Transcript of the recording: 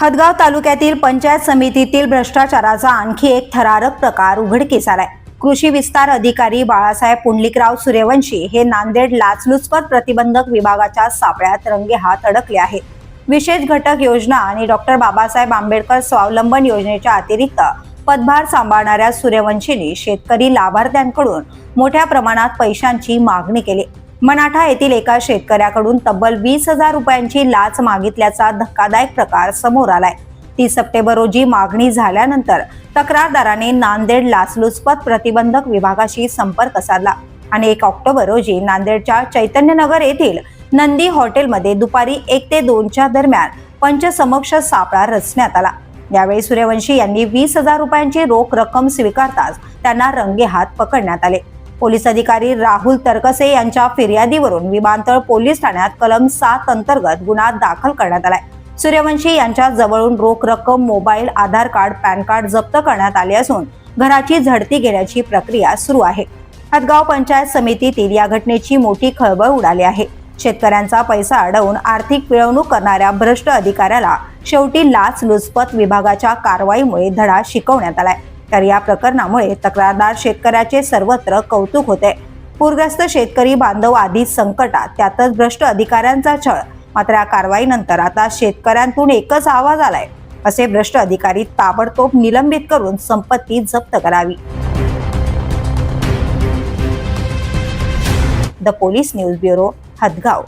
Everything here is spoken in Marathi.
हदगाव तालुक्यातील पंचायत समितीतील भ्रष्टाचाराचा आणखी एक थरारक प्रकार उघडकीस आलाय कृषी विस्तार अधिकारी बाळासाहेब पुंडलिकराव सूर्यवंशी हे नांदेड लाचलुचपत प्रतिबंधक विभागाच्या सापळ्यात रंगेहात अडकले आहेत. विशेष घटक योजना आणि डॉक्टर बाबासाहेब आंबेडकर स्वावलंबन योजनेच्या अतिरिक्त पदभार सांभाळणाऱ्या सूर्यवंशींनी शेतकरी लाभार्थ्यांकडून मोठ्या प्रमाणात पैशांची मागणी केली. मनाठा येथील एका शेतकऱ्याकडून तब्बल वीस हजार रुपयांची लाच मागितल्याचा धक्कादायक प्रकार समोर आलाय. तीस सप्टेंबर रोजी मागणी झाल्यानंतर तक्रारदाराने नांदेड लाचलुचपत प्रतिबंधक विभागाशी संपर्क साधला आणि एक ऑक्टोबर रोजी नांदेडच्या चैतन्यनगर येथील नंदी हॉटेलमध्ये दुपारी एक ते दोनच्या दरम्यान पंचसमक्ष सापळा रचण्यात आला. यावेळी सूर्यवंशी यांनी वीस हजार रुपयांची रोख रक्कम स्वीकारताच त्यांना रंगेहात पकडण्यात आले. पोलीस अधिकारी राहुल तरकसे यांच्या फिर्यादीवरून विमानतळ पोलीस ठाण्यात कलम सात अंतर्गत गुन्हा दाखल करण्यात आलाय. सूर्यवंशी यांच्या जवळून रोख रक्कम mobile Aadhaar card PAN card जप्त करण्यात आले असून घराची झडती घेण्याची प्रक्रिया सुरू आहे. हदगाव पंचायत समितीतील या घटनेची मोठी खळबळ उडाली आहे. शेतकऱ्यांचा पैसा अडवून आर्थिक पिळवणूक करणाऱ्या भ्रष्ट अधिकाऱ्याला शेवटी लाच लुचपत विभागाच्या कारवाईमुळे धडा शिकवण्यात आलाय. तर या प्रकरणामुळे तक्रारदार शेतकऱ्याचे सर्वत्र कौतुक होते. पूरग्रस्त शेतकरी बांधव आधीच संकटात त्यातच भ्रष्ट अधिकाऱ्यांचा छळ. मात्र या कारवाईनंतर आता शेतकऱ्यांतून एकच आवाज आलाय. असे भ्रष्ट अधिकारी ताबडतोब निलंबित करून संपत्ती जप्त करावी. The police news bureau Hadgaon.